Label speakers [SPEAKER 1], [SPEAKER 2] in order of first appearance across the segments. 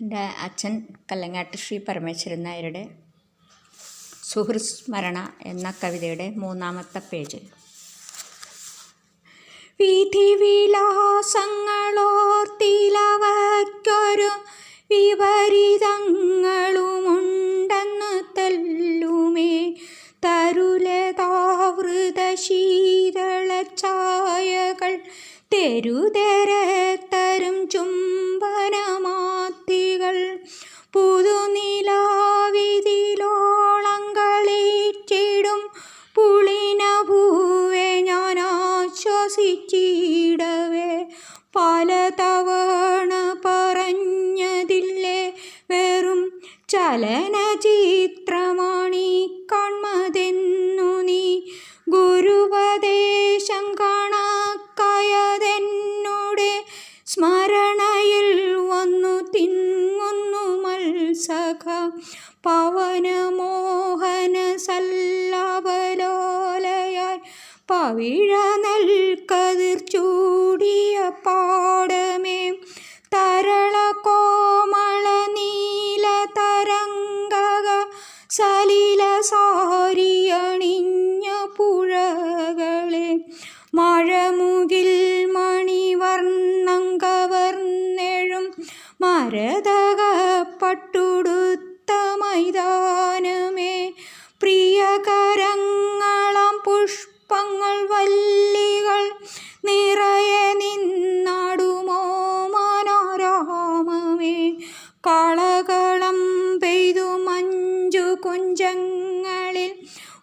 [SPEAKER 1] എന്റെ അച്ഛൻ കല്ലങ്ങാട്ട് ശ്രീ പരമേശ്വരൻ നായരുടെ സുഹൃസ്മരണ എന്ന കവിതയുടെ മൂന്നാമത്തെ പേജ്. വിധിവിലാസങ്ങളോർത്തിലവയ്ക്കൊരു വിപരീതങ്ങളുമുണ്ടെന്ന് തെല്ലുമേ. തരുലതാവൃത ശീതളഛായകൾ തെരുതെരെ തരും ചുംബനമാത്തികൾ പുതുനിലാവിതിലോളങ്കളിച്ചിടും പുളിന പൂവെ ഞാൻ ആശ്വസിച്ചിടവേ. പലതവണ പറഞ്ഞതില്ലേ വെറും ചലനചിത്രമാണീ മത്സഖ പവനമോഹന സല്ലവലോലയാൽ പവിഴ നൽകതിർ ചൂടിയ പാടമേ. കളകളം പെയ്തു മഞ്ചു കുഞ്ചങ്ങളിൽ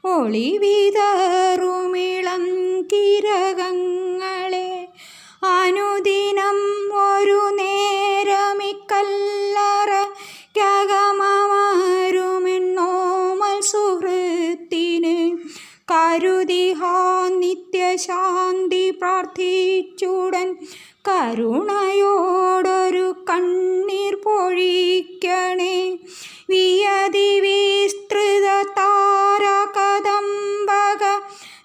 [SPEAKER 1] ഒളിവിതറുമിളം കിരകങ്ങളെ. അനുദിനം ഒരു നേരമിക്കല്ലറ ്യകമരുമെന്നോമൽ സുഹൃത്തിന് കരുതിഹാ നിത്യശാന്തി പ്രാർത്ഥിച്ചുടൻ കരുണയോടൊരു കണ്ണീർ പൊഴിക്കണേ വിയതി വിസ്തൃത താരകദംബക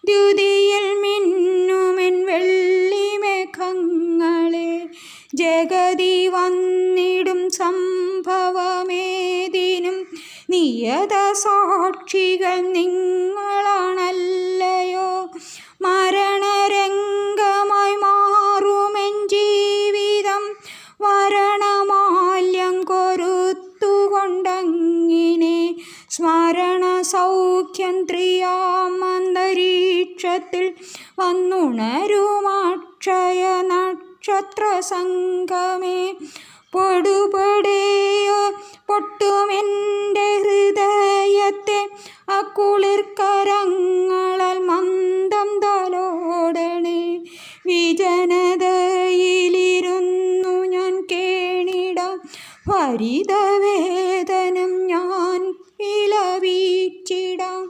[SPEAKER 1] ദ്യുതിയിൽ മിന്നുമെൻ വെള്ളിമേഘങ്ങളെ ജഗതി വന്നിടും സംഭവമേതിനും നിയത സാക്ഷികൾ നിങ്ങളാണല്ലയോ സൗഖ്യം ത്രിയാമന്തരീക്ഷത്തിൽ വന്നുണരുമാക്ഷയ നക്ഷത്ര സംഘമേ പൊടുപൊടിയോ പൊട്ടുമെന്റെ ഹൃദയത്തെ അക്കുളിർക്കരങ്ങളാൽ മന്ദം തലോടണേ. വിജനതയിലിരുന്നു ഞാൻ കേണിടാം ഫരിതവേദനം ഞാൻ വിലപിച്ചിടാം